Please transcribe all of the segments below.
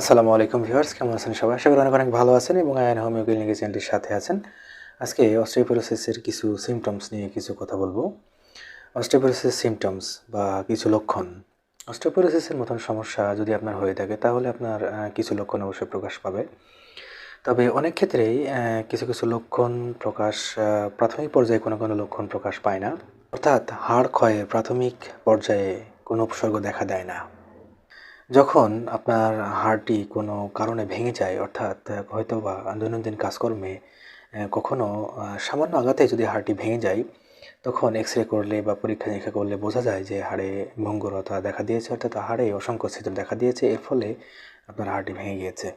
আসসালামু আলাইকুম ভিউয়ার্স, কেমন আছেন সবাই? আশা করি অনেক অনেক ভালো আছেন এবং আয়ন হোমিও ক্লিনিক চ্যানেলটির সাথে আছেন। আজকে অস্ট্রিওপোরোসিসের কিছু সিমটমস নিয়ে কিছু কথা বলব। অস্ট্রিওপোরোসিস সিমটমস বা কিছু লক্ষণ। অস্ট্রিওপোরোসিসের মতন সমস্যা যদি আপনার হয়ে থাকে, তাহলে আপনার কিছু লক্ষণ অবশ্যই প্রকাশ পাবে। তবে অনেক ক্ষেত্রেই কিছু কিছু লক্ষণ প্রকাশ প্রাথমিক পর্যায়ে কোনো কোনো লক্ষণ প্রকাশ পায় না। অর্থাৎ হাড় ক্ষয়ে প্রাথমিক পর্যায়ে কোনো উপসর্গ দেখা দেয় না। যখন আপনার হাড়টি কোনো কারণে ভেঙে যায়, অর্থাৎ হয়তো বা দৈনন্দিন কাজকর্মে কখনো সামান্য আঘাতে যদি হাড়টি ভেঙে যায়, তখন এক্স রে করলে বা পরীক্ষা নিরীক্ষা করলে বোঝা যায় যে হাড়ে ভঙ্গুরতা দেখা দিয়েছে, অর্থাৎ হাড়ে অসংখ্য ছিদ্র দেখা দিয়েছে। এর ফলে আপনার হাড়টি ভেঙে গিয়েছে।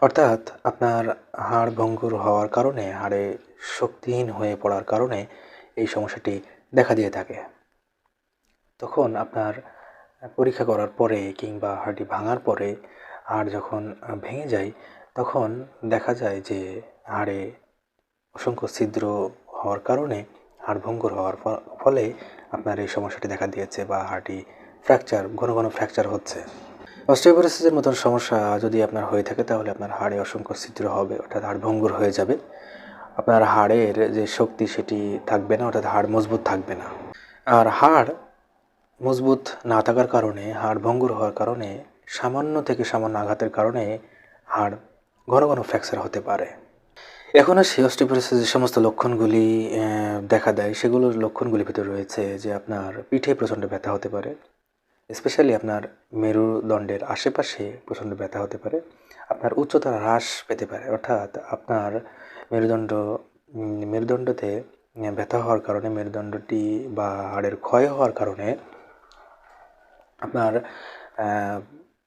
অর্থাৎ, আপনার হাড় ভঙ্গুর হওয়ার কারণে, হাড়ে শক্তিহীন হয়ে পড়ার কারণে এই সমস্যাটি দেখা দিয়ে থাকে। তখন আপনার পরীক্ষা করার পরে কিংবা হাড়টি ভাঙার পরে হাড় যখন ভেঙে যায়, তখন দেখা যায় যে হাড়ে অসংখ্য ছিদ্র হওয়ার কারণে হাড় ভঙ্গুর হওয়ার ফলে আপনার এই সমস্যাটি দেখা দিয়েছে বা হাড়টি ফ্র্যাকচার ঘন ঘন ফ্র্যাকচার হচ্ছে। অস্টিওপোরোসিসের মতন সমস্যা যদি আপনার হয়ে থাকে, তাহলে আপনার হাড়ে অসংখ্য ছিদ্র হবে, অর্থাৎ হাড় ভঙ্গুর হয়ে যাবে। আপনার হাড়ের যে শক্তি, সেটি থাকবে না, অর্থাৎ হাড় মজবুত থাকবে না। আর হাড় মজবুত না থাকার কারণে, হাড় ভঙ্গুর হওয়ার কারণে, সামান্য থেকে সামান্য আঘাতের কারণে হাড় ঘন ঘন ফ্র্যাকচার হতে পারে। এখন আসি অস্টিওপোরোসিস যে সমস্ত লক্ষণগুলি দেখা দেয়, সেগুলোর লক্ষণগুলির ভিতরে রয়েছে যে আপনার পিঠে প্রচণ্ড ব্যথা হতে পারে, স্পেশালি আপনার মেরুদণ্ডের আশেপাশে প্রচণ্ড ব্যথা হতে পারে, আপনার উচ্চতা হ্রাস পেতে পারে। অর্থাৎ আপনার মেরুদণ্ড মেরুদণ্ডতে ব্যথা হওয়ার কারণে, মেরুদণ্ডটি বা হাড়ের ক্ষয় হওয়ার কারণে আপনার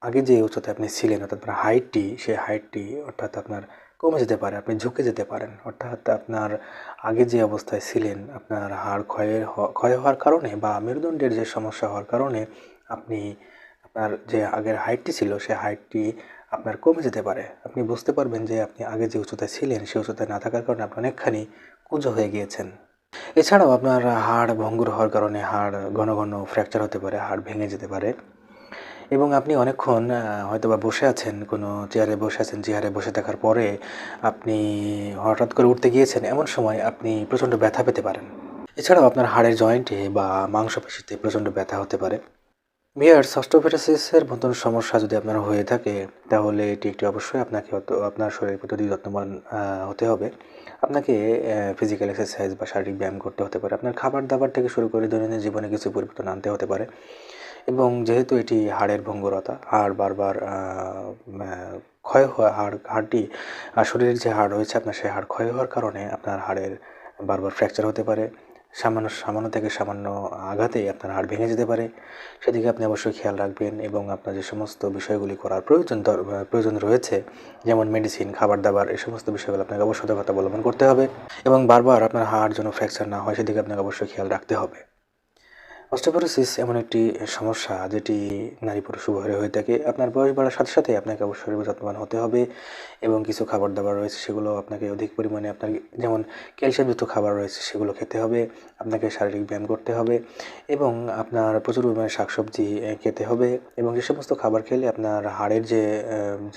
আগে যে উচ্চতায় আপনি ছিলেন, অর্থাৎ আপনার হাইটটি, সেই হাইটটি অর্থাৎ আপনার কমে যেতে পারে, আপনি ঝুঁকে যেতে পারেন। অর্থাৎ আপনার আগে যে অবস্থায় ছিলেন, আপনার হাড় ক্ষয়ের ক্ষয় হওয়ার কারণে বা মেরুদণ্ডের যে সমস্যা হওয়ার কারণে আপনি আপনার যে আগের হাইটটি ছিল সেই হাইটটি আপনার কমে যেতে পারে। আপনি বুঝতে পারবেন যে আপনি আগে যে উচ্চতায় ছিলেন সেই উচ্চতায় না থাকার কারণে আপনি অনেকখানি কুঁজো হয়ে গিয়েছেন। এছাড়াও আপনার হাড় ভঙ্গুর হওয়ার কারণে হাড় ঘন ঘন ফ্র্যাকচার হতে পারে, হাড় ভেঙে যেতে পারে। এবং আপনি অনেকক্ষণ হয়তোবা বসে আছেন, কোনো চেয়ারে বসে আছেন চেয়ারে বসে থাকার পরে আপনি হঠাৎ করে উঠতে গিয়েছেন, এমন সময় আপনি প্রচণ্ড ব্যথা পেতে পারেন। এছাড়াও আপনার হাড়ের জয়েন্টে বা মাংসপেশিতে প্রচণ্ড ব্যথা হতে পারে। বিয়ার অস্টোপেরাসিসের মতন সমস্যা যদি আপনার হয়ে থাকে, তাহলে এটি একটি অবশ্যই আপনাকে আপনার শরীরের প্রতি যত্নবান হতে হবে। আপনাকে ফিজিক্যাল এক্সারসাইজ বা শারীরিক ব্যায়াম করতে হতে পারে। আপনার খাবার দাবার থেকে শুরু করে দৈনন্দিন জীবনে কিছু পরিবর্তন আনতে হতে পারে। এবং যেহেতু এটি হাড়ের ভঙ্গুরতা, হাড় বারবার ক্ষয় হওয়া হাড়, হাড়টি শরীরের যে হাড় রয়েছে, আপনার সেই হাড় ক্ষয় হওয়ার কারণে আপনার হাড়ের বারবার ফ্র্যাকচার হতে পারে। সামান্য সামান্য থেকে সামান্য আঘাতে আপনার হাড় ভেঙে যেতে পারে। সেদিকে আপনি অবশ্যই খেয়াল রাখবেন এবং আপনার যে সমস্ত বিষয়গুলি করার প্রয়োজন প্রয়োজন রয়েছে, যেমন মেডিসিন খাবার দাবার, এই সমস্ত বিষয়গুলো আপনাকে অবশ্যই সতর্কতা অবলম্বন করতে হবে এবং বারবার আপনার হাড় যেন ফ্র্যাকচার না হয়, সেদিকে আপনাকে অবশ্যই খেয়াল রাখতে হবে। অস্টিওপোরোসিস এমন একটি সমস্যা যেটি নারী পুরুষ উভয়ের হয়ে থাকে। আপনার বয়স বাড়ার সাথে সাথে আপনাকে অবশ্যই যত্নবান হতে হবে এবং কিছু খাবার দাবার রয়েছে, সেগুলো আপনাকে অধিক পরিমাণে আপনার যেমন ক্যালসিয়ামযুক্ত খাবার রয়েছে, সেগুলো খেতে হবে, আপনাকে শারীরিক ব্যায়াম করতে হবে এবং আপনার প্রচুর পরিমাণে শাকসবজি খেতে হবে এবং যে সমস্ত খাবার খেলে আপনার হাড়ের যে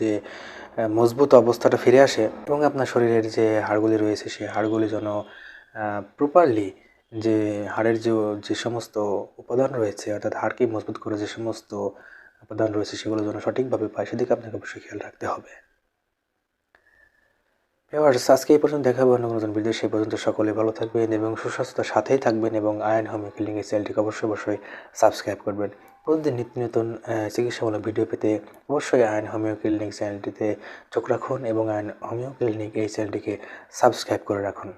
যে মজবুত অবস্থাটা ফিরে আসে এবং আপনার শরীরের যে হাড়গুলি রয়েছে সেই হাড়গুলি যেন প্রপারলি যে হাড়ের যে যে সমস্ত উপাদান রয়েছে, অর্থাৎ হাড়কে মজবুত করে যে সমস্ত উপাদান রয়েছে সেগুলো যেন সঠিকভাবে পায়, সেদিকে আপনাকে অবশ্যই খেয়াল রাখতে হবে। ভিউয়ার্স, আজকে এই পর্যন্ত দেখাবো, অন্য কোনো ভিডিও, সেই পর্যন্ত সকলে ভালো থাকবেন এবং সুস্বাস্থ্যের সাথেই থাকবেন এবং আয়ন হোমিও ক্লিনিক চ্যানেলটিকে অবশ্যই অবশ্যই সাবস্ক্রাইব করবেন। প্রতিদিন নিত্য নতুন চিকিৎসামূলক ভিডিও পেতে অবশ্যই আয়ন হোমিও ক্লিনিক চ্যানেলটিতে চোখ রাখুন এবং আয়ন হোমিও ক্লিনিক এই চ্যানেলটিকে সাবস্ক্রাইব করে রাখুন।